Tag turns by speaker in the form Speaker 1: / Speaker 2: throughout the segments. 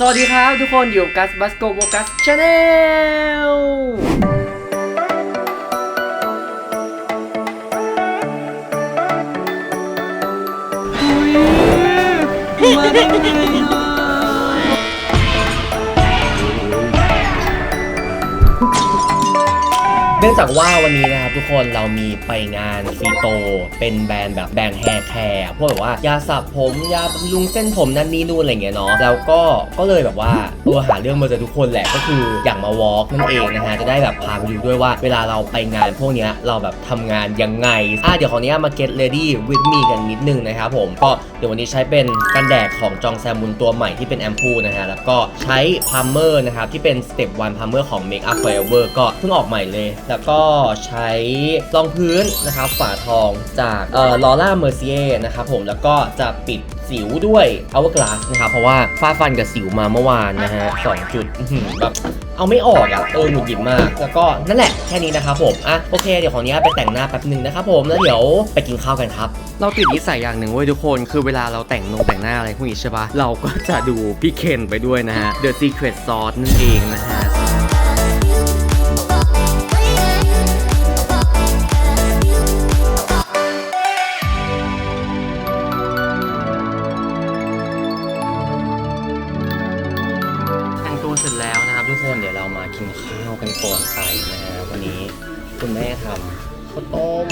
Speaker 1: สวัสดีครับทุกคนอยู่กัสบัสโกโบกัสชาแนลมาได้ เนื่องจากว่าวันนี้นะครับทุกคนเรามีไปงานฟีโต เป็นแบรนด์แบบแบรนด์แฮร์แคร์พวกแบบว่ายาสระผมยาบำรุงเส้นผมนั่นนี่นู่นอะไรเงี้ยเนาะแล้วก็ก็เลยแบบว่าเออหาเรื่องมาเจอทุกคนแหละก็คืออยากมาวอล์กนั่นเองนะฮะจะได้แบบพาไปดูด้วยว่า เวลาเราไปงานพวกเนี้ยเราแบบทำงานยังไงอะเดี๋ยวขออนุญาตมา get ready with me กันนิดนึงนะครับผมก็เดี๋ยววันนี้ใช้เป็นกันแดดของจองแซมุนตัวใหม่ที่เป็นแอมพูนะฮะแล้วก็ใช้พาร์เมอร์นะครับที่เป็น step one primer ของ Make Up Forever ก็เพิ่งออกใหม่เลยแล้วก็ใช้รองพื้นนะครับฝาทองจากเอ่อลอร่าเมอร์เซียนะครับผมแล้วก็จะปิดสิวด้วย Hourglass นะครับเพราะว่าฟาดฟันกับสิวมาเมื่อวานนะฮะสองจุดแบบเอาไม่ออกอะเออหงุดหงิดมาก แล้วก็นั่นแหละแค่นี้นะครับผมอะโอเคเดี๋ยวขออนุญาตไปแต่งหน้าแป๊บหนึ่งนะครับผมแล้วเดี๋ยวไปกินข้าวกันครับเราติดนิสัยอย่างหนึ่งเว้ยทุกคนคือเวลาเราแต่งนงแต่งหน้าอะไรพวกนี้ใช่ปะเราก็จะดูพี่เคนไปด้วยนะฮะ The Secret Sauce นั่นเองนะฮะ แล้วนะครับทุกคนเดี๋ยวเรามากินข้าวกันก่อนไปนะฮะวันนี้คุณแม่ทำข้าวต้ม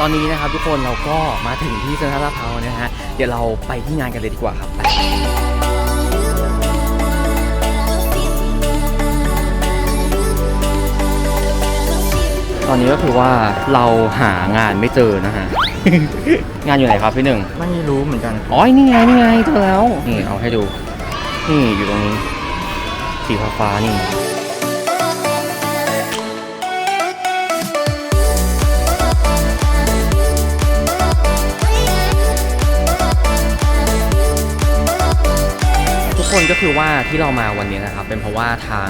Speaker 1: ตอนนี้นะครับทุกคนเราก็มาถึงที่เซ็นทรัลลาดพร้าวนะฮะเดี๋ยวเราไปที่งานกันเลยดีกว่าครับไปตอนนี้ก็คือว่าเราหางานไม่เจอนะฮะ งานอยู่ไหนครับพี่หนึ่ง
Speaker 2: ไม่รู้เหมือนกัน
Speaker 1: อ๋อ นี่ไง นี่ไงเจอแล้ว นี่เอาให้ดู นี่อยู่ตรงนี้ สีฟ้าฟ้าๆนี่ คนก็คือว่าที่เรามาวันนี้นะครับ เป็นเพราะว่าทาง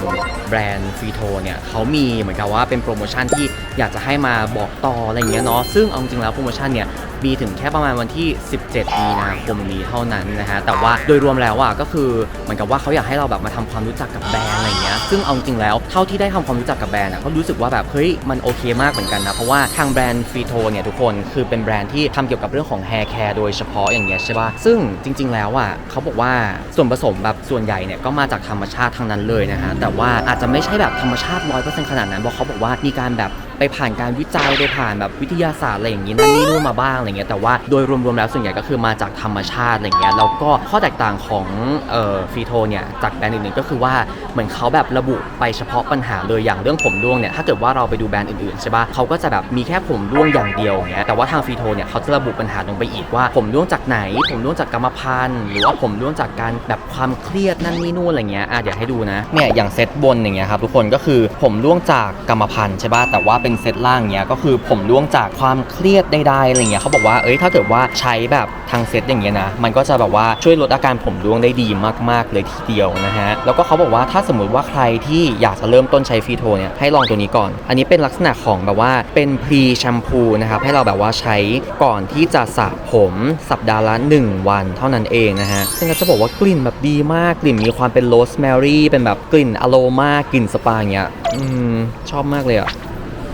Speaker 1: แบรนด์ฟรีโทเนี่ยเขามีเหมือนกับว่าเป็นโปรโมชั่นที่อยากจะให้มาบอกต่ออะไรอย่างเงี้ยเนาะซึ่งเอาจริงแล้วโปรโมชั่นเนี่ยมีถึงแค่ประมาณวันที่ 17 มีนาคมนี้เท่านั้นนะฮะแต่ว่าโดยรวมแล้วอะก็คือเหมือนกับว่าเขาอยากให้เราแบบมาทำความรู้จักกับแบรนด์อะไรเงี้ยซึ่งเอาจริงแล้วเท่าที่ได้ทำความรู้จักกับแบรนด์อะก็รู้สึกว่าแบบเฮ้ยมันโอเคมากเหมือนกันนะเพราะว่าทางแบรนด์ฟรีโทเนี่ยทุกคนคือเป็นแบรนด์ที่ทำเกี่ยวกับเรื่องของแฮร์แคร์โดยเฉพาะอย่างเงี้ยใช่ป่ะซึ่งจริง ๆ แล้วอะเขาบอกว่าส่วนผสมแบบส่วนใหญ่เนี่ยก็มาจากธรรมชาติทั้งนั้นเลยนะฮะแต่ว่าอาจจะไม่ใช่แบบธรรมชาติลอยประสนขนาดนั้นเพราะเขาบอกว่ามีการแบบไปผ่านการวิจัยไปผ่านแบบวิทยาศาสตร์อะไรอย่างนี้นั่นนี่นู่นมาบ้างอะไรเงี้ยแต่ว่าโดยรวมๆแล้วส่วนใหญ่ก็คือมาจากธรรมชาติอะไรเงี้ยแล้วก็ข้อแตกต่างของเอ่อฟีโทเนี่ยจากแบรนด์อื่นๆก็คือว่า มือนเขาแบบระบุไปเฉพาะปัญหาเลยอย่างเรื่องผมร่วงเนี่ยถ้าเกิดว่าเราไปดูแบรนด์อื่นๆใช่ปะเขาก็จะแบบมีแค่ผมร่วงอย่างเดียวอย่างเงี้ยแต่ว่าทางฟีโทเนี่ยเขาจะระบุปัญหาลงไปอีกว่า ผมร่วงจากไหน ผมร่วงจากกรรมพันธุ์หรือว่าผมร่วงจากการแบบความเครียดนั่นนี่นู่นอะไรเงี้ยอะเดี๋ยวให้ดูนะเนี่ยอย่างเซตบนอย่างเงี้ยครับทุกคนก็คือผมร่วงจากกรรมพันธุ์ใช่ปะแต่ว่าเป็นเซตล่างเงี้ยก็คือผมร่วงจากความเครียดใดๆอะไรเงี้ยเขาบอกว่าเอ้ยถ้าเกิดว่าใช้แบบทางเซตอย่างเงี้ยนะมันก็จะแบบว่าช่วยลดอาการผมร่วงได้ดีมากๆเลยทีเดียวนะฮะแล้วก็เขาบอกว่าถ้าสมมติว่าใครที่อยากจะเริ่มต้นใช้ฟีโทเนี่ยให้ลองตัวนี้ก่อน อันนี้เป็นลักษณะของแบบว่าเป็นพรีแชมพูนะครับให้เราแบบว่าใช้ก่อนที่จะสระผมสัปดาห์ละ 1 วันเท่านั้นเองนะฮะซึ่งก็จะบอกว่ากลิ่นแบบดีมากกลิ่นมีความเป็นโรสแมรี่เป็นแบบกลิ่นอโลมากลิ่นสปาอย่างเงี้ยอืมชอบมากเลยอะ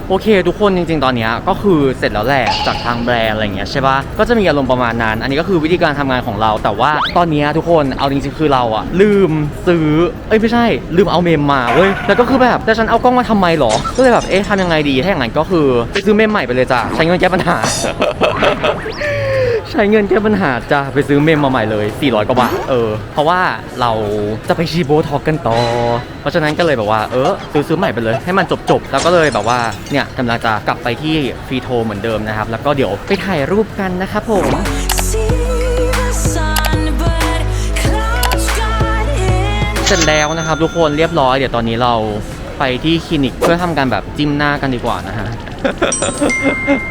Speaker 1: โอเค ทุกคนจริง ๆ ตอนนี้ก็คือเสร็จแล้วแหละจากทางแบรนด์อะไรเงี้ยใช่ปะก็จะมีอารมณ์ประมาณนั้น อันนี้ก็คือวิธีการทำงานของเรา แต่ว่าตอนนี้ทุกคนเอาจริงๆคือเราอะลืมซื้อเอ้ยไม่ใช่ ลืมเอาเมมมาเว้ยแล้วก็คือแบบแต่ฉันเอากล้องมาทำไมหรอ ก็เลยแบบเอ๊ะทำยังไงดีถ้าอย่างนั้นก็คือไปซื้อเมมใหม่ไปเลยจ้ะใช้เงินแก้ปัญหา ใช้เงินแก้ปัญหาจะไปซื้อเมมมาใหม่เลย 400 กว่าบาท เออ เพราะว่าเราจะไปชีโบท็อกกันต่อ เพราะฉะนั้นก็เลยแบบว่า เออ ซื้อซื้อใหม่ไปเลย ให้มันจบจบๆแล้วก็เลยแบบว่า เนี่ยกำลังจะกลับไปที่ฟรีโทเหมือนเดิมนะครับ แล้วก็เดี๋ยวไปถ่ายรูปกันนะครับผม เสร็จแล้วนะครับทุกคนเรียบร้อย เดี๋ยวตอนนี้เรา ไปที่คลินิกเพื่อทำการแบบจิ้มหน้ากันดีกว่านะฮะ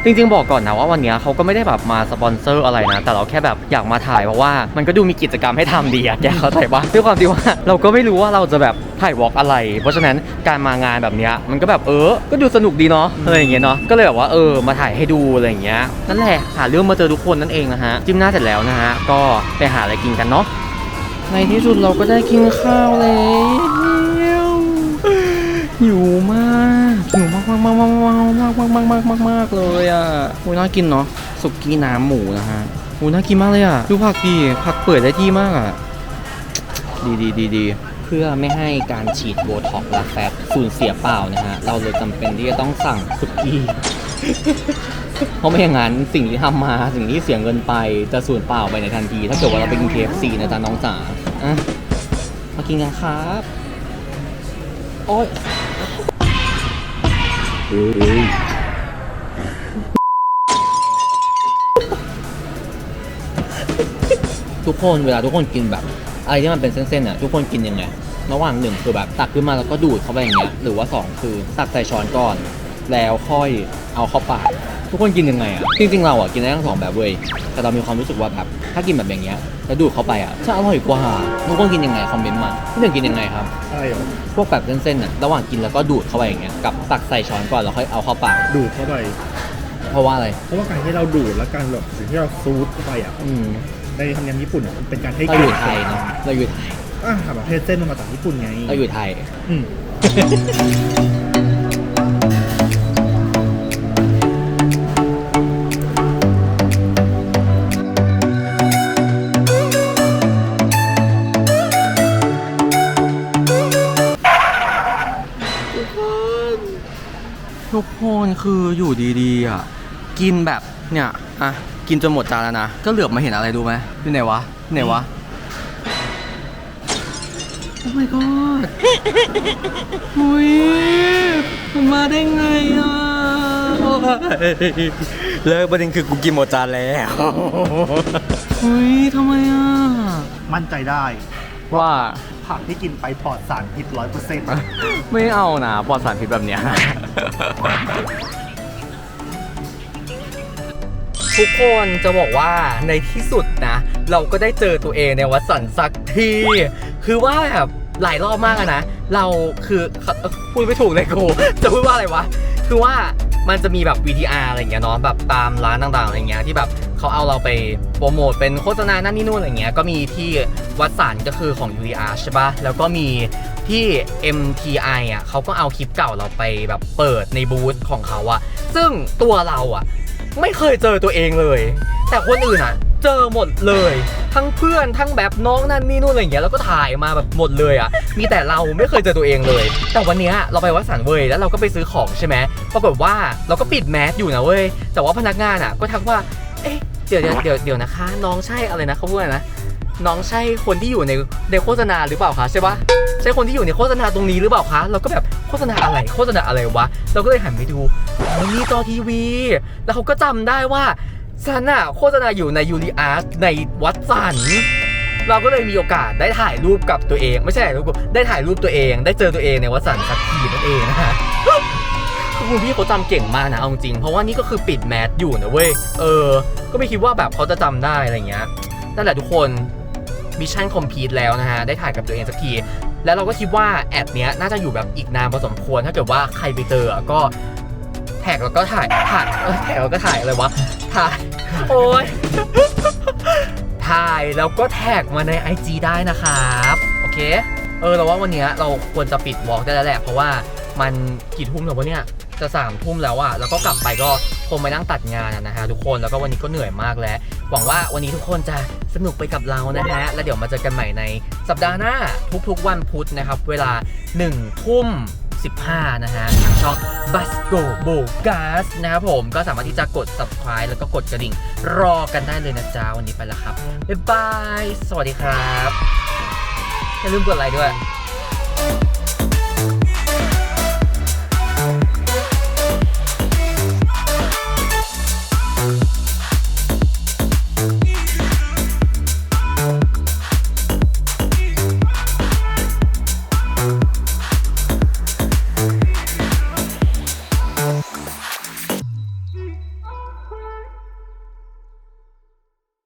Speaker 1: จริงๆบอกก่อนนะว่าวันเนี้ยเขาก็ไม่ได้แบบมาสปอนเซอร์อะไรนะ แต่เราแค่แบบอยากมาถ่ายเพราะว่ามันก็ดูมีกิจกรรมให้ทำดีอะแกเข้าใจปะด้วยความที่ว่าเราก็ไม่รู้ว่าเราจะแบบถ่ายวอล์กอะไร เพราะฉะนั้นการมางานแบบเนี้ยมันก็แบบเออ ก็ดูสนุกดีเนาะอะไรอย่างเงี้ยเนาะ ก็เลยแบบว่าเออมาถ่ายให้ดูอะไรอย่างเงี้ย นั่นแหละหาเรื่องมาเจอทุกคนนั่นเองนะฮะ จิ้มหน้าเสร็จแล้วนะฮะ ก็ไปหาอะไรกินกันเนาะ ในที่สุดเราก็ได้กินข้าวแล้วหิว มากหิวมากมากมากมากมากมากมากมากมากมากเลยอะโอ้ยน่ากินเนาะสุกี้น้ำหมูนะฮะโอ้ยน่ากินมากเลยอะดูผักดีผักเปิดได้ที่มากอะดีดีดีดีเพื่อไม่ให้การฉีดโบท็อกและแฟตสูญเสียเปล่านะฮะ เราเลยจำเป็นที่จะต้องสั่งสุกี้ เพราะไม่อย่างนั้นสิ่งที่ทำมาสิ่งที่เสียเงินไปจะสูญเปล่าไปในทันที ถ้าเกิดว่าเราไปกิน KFC นะจ๊ะน้องจ๋าอะมากินกันครับ โอ้ย ทุกคนเวลาทุกคนกินแบบอะไรที่มันเป็นเส้นๆอะทุกคนกินยังไงระหว่างหนึ่งคือแบบตักขึ้นมาแล้วก็ดูดเข้าไปอย่างเงี้ยหรือว่าสองคือตักใส่ช้อนก่อน แล้วค่อยเอาเข้าปาก ทุกคนกินยังไงอะ จริงๆเราอะกินได้ทั้งสองแบบเว้ย แต่เรามีความรู้สึกว่าแบบถ้ากินแบบอย่างเงี้ยแล้วดูดเข้าไปอะจะอร่อยกว่าทุกคนกินยังไงคอมเมนต์มาพี่หนึ่งกินยังไงครับ
Speaker 2: อะไรหรอ
Speaker 1: พวกแบบเส้นๆอะระหว่างกินแล้วก็ดูดเข้าไปอย่างเงี้ยกับตักใส่ช้อนก่อนแล้วค่อยเอาเข้าปาก
Speaker 2: ดูดเข้าไป
Speaker 1: เพราะว่าอะไร
Speaker 2: เพราะว่าการที่เราดูดและการแบบสิ่งที่เราซูดเข้าไปอะ
Speaker 1: อืม
Speaker 2: ในธรรมเนียมญี่ปุ่นอะมันเป็นการให้
Speaker 1: เราอยู่ไทยเนาะเราอยู่ไทย
Speaker 2: อะแบบประเทศเส้นมันมาจากญี่ปุ่นไง
Speaker 1: เราอยู่ไทย
Speaker 2: อืม
Speaker 1: คนคืออยู่ดีๆอะกินแบบเนี่ยอะกินจนหมดจานแล้วนะ ก็เหลือบมาเห็นอะไรดูไหมที่ไหนวะที่ไหนวะ โอ้ my god หุยมันมาได้ไงอะโอ้ยเลิกประเด็นคือกูกินหมดจานแล้วหุยทำไมอะ
Speaker 2: มั่นใจได้
Speaker 1: ว่า
Speaker 2: ผักที่กินไปปลอดสารพิษร้อยเปอร์เซ็นต์
Speaker 1: ไม่เอานะปลอดสารพิษแบบเนี้ย ทุกคนจะบอกว่าในที่สุดนะ เราก็ได้เจอตัวเองในวัดสันสักที คือว่าแบบหลายรอบมากนะ เราคือพูดไม่ถูกเลยกูจะพูดว่าอะไรวะ คือว่ามันจะมีแบบ VTR อะไรอย่างเงี้ยเนาะแบบตามร้านต่างๆอะไรเงี้ยที่แบบเขาเอาเราไปโปรโมทเป็นโฆษณานั่นนี่นู่นอะไรเงี้ยก็มีที่วัดสันก็คือของ UDR ใช่ปะแล้วก็มีที่ MTI อะเขาก็เอาคลิปเก่าเราไปแบบเปิดในบูธของเขาอะซึ่งตัวเราอะ ไม่เคยเจอตัวเองเลย แต่คนอื่นอะ เจอหมดเลย ทั้งเพื่อนทั้งแบบน้องนั่นนี่นู่นอะไรอย่างเงี้ยแล้วก็ถ่ายมาแบบหมดเลยอะ มีแต่เราไม่เคยเจอตัวเองเลย แต่วันเนี้ยเราไปวัดสันเว้ยแล้วเราก็ไปซื้อของใช่ไหมปรากฏว่าเราก็ปิดแมสอยู่นะเว้ยแต่ว่าพนักงานอะ ก็ทักว่าเอ๊ะเดี๋ยวเดี๋ยวเดี๋ยวเดี๋ยวนะคะ น้องใช่อะไรนะเขาพูดอะไรนะน้องใช่คนที่อยู่ในในโฆษณาหรือเปล่าคะใช่ปะ ใช่คนที่อยู่ในโฆษณาตรงนี้หรือเปล่าคะเราก็แบบโฆษณาอะไรโฆษณาอะไรวะเราก็เลยหันไปดูมันมีจอทีวี แล้วเขาก็จำได้ว่าซันอะโฆษณาอยู่ในยูริอาร์ตในวัดสันเราก็เลยมีโอกาสได้ถ่ายรูปกับตัวเอง ไม่ใช่ถ่ายรูปได้ถ่ายรูปตัวเอง ได้เจอตัวเองในวัดสันสักทีนั่นเองนะฮะคือคุณพี่เขาจำเก่งมากนะเอาจริงเพราะว่านี่ก็คือปิดแมสอยู่นะเว้ยเออ ก็ไม่คิดว่าแบบเขาจะจำได้อะไรเงี้ยนั่นแหละทุกคน มิชชั่นคอมพลีทแล้วนะฮะ ได้ถ่ายกับตัวเองสักที แล้วเราก็คิดว่าแอดเนี้ยน่าจะอยู่แบบอีกนานพอสมควร ถ้าเกิดว่าใครไปเจอก็แท็กแล้วก็ถ่ายถ่ายแท็กแล้วก็ถ่ายอะไรวะ ถ่าย โอ้ยถ่ายแล้วก็แท็กมาใน IG ได้นะครับ โอเค เออเราว่าวันเนี้ยเราควรจะปิดวอล์กได้แล้วแหละ เพราะว่ามันกี่ทุ่มแล้ววะเนี่ยจะสามทุ่มแล้วอะแล้วก็กลับไปก็คงไปนั่งตัดงานนะฮะทุกคนแล้วก็วันนี้ก็เหนื่อยมากแล้ว หวังว่าวันนี้ทุกคนจะสนุกไปกับเรานะฮะ แล้วเดี๋ยวมาเจอกันใหม่ในสัปดาห์หน้าทุกๆวันพุธนะครับ เวลา1ทุ่ม15 นะฮะทางช่อง b a s c o b o g a s นะครับผมก็สามารถที่จะกด subscribe แล้วก็กดกระดิ่ง รอกันได้เลยนะจ๊ะ วันนี้ไปแล้วครับ บ๊ายบาย สวัสดีครับ อย่าลืมกดไลค์ด้วย